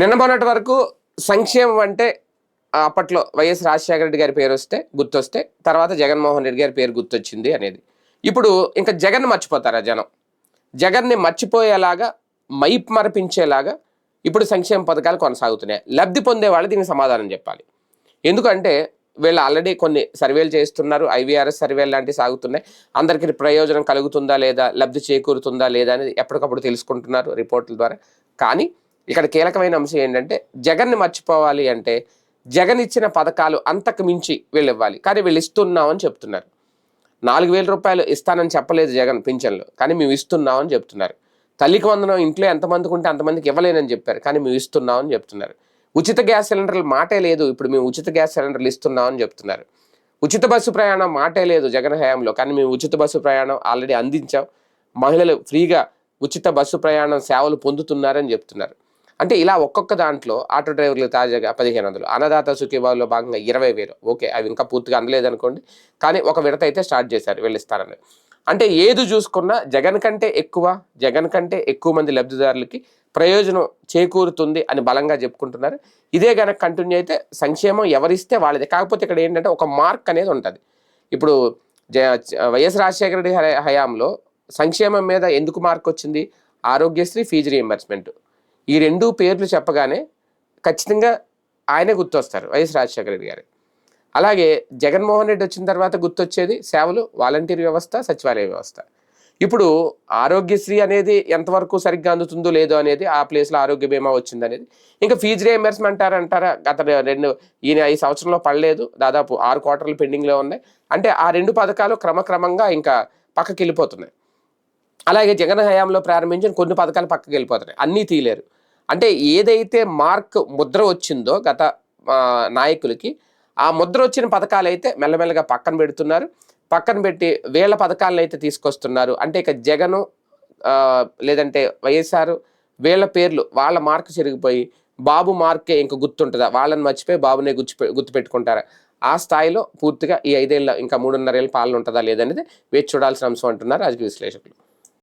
నిన్న మొన్నటి వరకు సంక్షేమం అంటే అప్పట్లో వైఎస్ రాజశేఖర రెడ్డి గారి పేరు వస్తే గుర్తొస్తే తర్వాత జగన్మోహన్ రెడ్డి గారి పేరు గుర్తొచ్చింది అనేది. ఇప్పుడు ఇంకా జగన్ మర్చిపోతారా జనం? జగన్ని మర్చిపోయేలాగా మైప్ మరపించేలాగా ఇప్పుడు సంక్షేమ పథకాలు కొనసాగుతున్నాయి. లబ్ధి పొందే వాళ్ళు దీనికి సమాధానం చెప్పాలి. ఎందుకంటే వీళ్ళు ఆల్రెడీ కొన్ని సర్వేలు చేస్తున్నారు. ఐవీఆర్ఎస్ సర్వేలు లాంటివి సాగుతున్నాయి. అందరికీ ప్రయోజనం కలుగుతుందా లేదా? లబ్ధి చేకూరుతుందా లేదా అనేది ఎప్పటికప్పుడు తెలుసుకుంటున్నారు రిపోర్టుల ద్వారా. కానీ ఇక్కడ కీలకమైన అంశం ఏంటంటే జగన్ని మర్చిపోవాలి అంటే జగన్ ఇచ్చిన పథకాలు అంతకు మించి వీళ్ళు ఇవ్వాలి. కానీ వీళ్ళు ఇస్తున్నామని చెప్తున్నారు. నాలుగు వేల రూపాయలు ఇస్తానని చెప్పలేదు జగన్ పింఛన్లు. కానీ మేము ఇస్తున్నామని చెప్తున్నారు. తల్లికి వందనం ఇంట్లో ఎంతమందికి ఉంటే అంతమందికి ఇవ్వలేనని చెప్పారు. కానీ మేము ఇస్తున్నామని చెప్తున్నారు. ఉచిత గ్యాస్ సిలిండర్లు మాటే లేదు. ఇప్పుడు మేము ఉచిత గ్యాస్ సిలిండర్లు ఇస్తున్నామని చెప్తున్నారు. ఉచిత బస్సు ప్రయాణం మాటే లేదు జగన్ హయాంలో. కానీ మేము ఉచిత బస్సు ప్రయాణం ఆల్రెడీ అందించాం. మహిళలు ఫ్రీగా ఉచిత బస్సు ప్రయాణం సేవలు పొందుతున్నారని చెప్తున్నారు. అంటే ఇలా ఒక్కొక్క దాంట్లో ఆటో డ్రైవర్లు తాజాగా పదిహేను వందలు అన్నదాత సుఖీభావులో భాగంగా ఇరవై వేలు. ఓకే అవి ఇంకా పూర్తిగా అందలేదు అనుకోండి కానీ ఒక విడత అయితే స్టార్ట్ చేశారు వెళ్ళిస్తారని అంటే ఏది చూసుకున్నా జగన్ కంటే ఎక్కువ జగన్ కంటే ఎక్కువ మంది లబ్ధిదారులకి ప్రయోజనం చేకూరుతుంది అని బలంగా చెప్పుకుంటున్నారు. ఇదే కనుక కంటిన్యూ అయితే సంక్షేమం ఎవరిస్తే వాళ్ళది. కాకపోతే ఇక్కడ ఏంటంటే ఒక మార్క్ అనేది ఉంటుంది. ఇప్పుడు జ వైఎస్ రాజశేఖర రెడ్డి హయాంలో సంక్షేమం మీద ఎందుకు మార్క్ వచ్చింది? ఆరోగ్యశ్రీ ఫీజు రీఎంబర్స్మెంట్ ఈ రెండు పేర్లు చెప్పగానే ఖచ్చితంగా ఆయనే గుర్తొస్తారు వైఎస్ రాజశేఖర రెడ్డి గారు. అలాగే జగన్మోహన్ రెడ్డి వచ్చిన తర్వాత గుర్తొచ్చేది సేవలు వాలంటీర్ వ్యవస్థ సచివాలయ వ్యవస్థ. ఇప్పుడు ఆరోగ్యశ్రీ అనేది ఎంతవరకు సరిగ్గా అందుతుందో లేదో అనేది ఆ ప్లేస్లో ఆరోగ్య బీమా వచ్చింది అనేది ఇంకా ఫీజు రియంబర్స్మెంట్ అంటారా? గత రెండు ఈయన ఐదు సంవత్సరంలో పడలేదు. దాదాపు ఆరు క్వార్టర్లు పెండింగ్లో ఉన్నాయి. అంటే ఆ రెండు పథకాలు క్రమక్రమంగా ఇంకా పక్కకి వెళ్ళిపోతున్నాయి అలాగే జగన్ హయాంలో ప్రారంభించిన కొన్ని పథకాలు పక్కకి వెళ్ళిపోతున్నాయి అన్నీ తీయలేరు. అంటే ఏదైతే మార్క్ ముద్ర వచ్చిందో గత నాయకులకి ఆ ముద్ర వచ్చిన పథకాలు అయితే మెల్లమెల్లగా పక్కన పెడుతున్నారు. పక్కన పెట్టి వేల పథకాలను అయితే తీసుకొస్తున్నారు. అంటే ఇక జగను లేదంటే వైఎస్ఆర్ వీళ్ళ పేర్లు వాళ్ళ మార్క్ చెరిగిపోయి బాబు మార్కే ఇంక గుర్తుంటుందా? వాళ్ళని మర్చిపోయి బాబునే గుర్తు గుర్తుపెట్టుకుంటారా ఆ స్థాయిలో పూర్తిగా ఈ ఐదేళ్ళ ఇంకా మూడున్నరేళ్ళ పాలన ఉంటుందా లేదనేది వేచి చూడాల్సిన అంశం అంటున్నారు రాజకీయ విశ్లేషకులు.